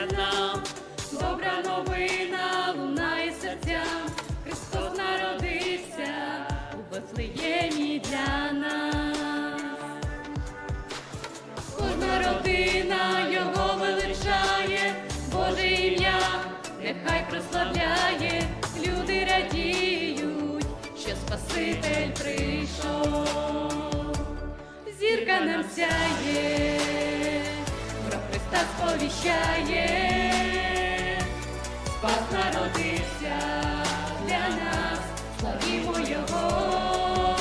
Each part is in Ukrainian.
радуйся нам, добра новина лунає серцям, Христос народився у Вифлеємі для нас. Кожна родина його величає, Боже ім'я, нехай прославляє, люди радіють, що Спаситель прийшов, зірка нам сяє, сповіщає, спас народився для нас, славімо Його,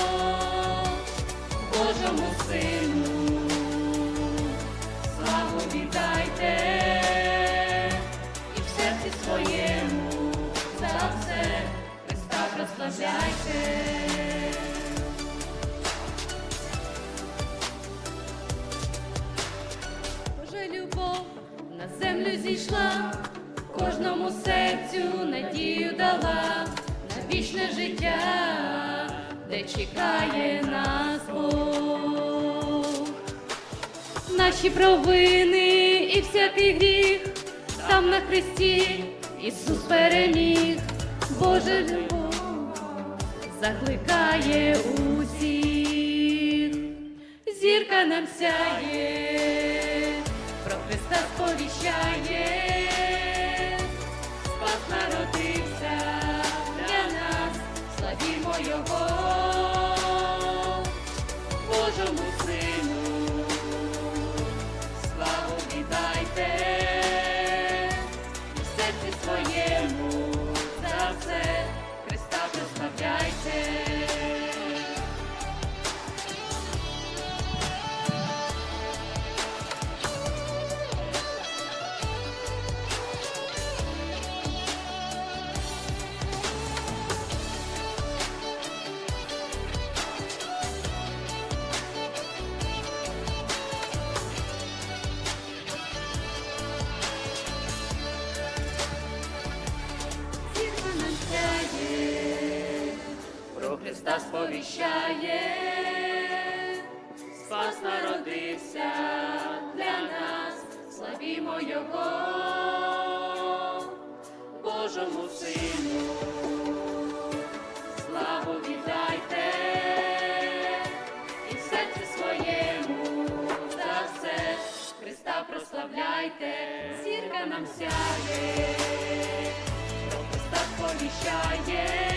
Божому Сину славу віддайте. І в серці своєму за все Христа прославляйте. Зійшла, кожному серцю надію дала на вічне життя, де чекає нас Бог. Наші провини і всякий гріх, там на хресті Ісус переміг, Божа любов закликає усіх, зірка нам сяє, Христа сповіщає, спас народився для нас, славімо Його, Божому Христа сповіщає, спас народився для нас, славімо Його, Божому Сину, славу віддайте. І серці своєму за все Христа прославляйте, зірка нам сяє. Христа сповіщає,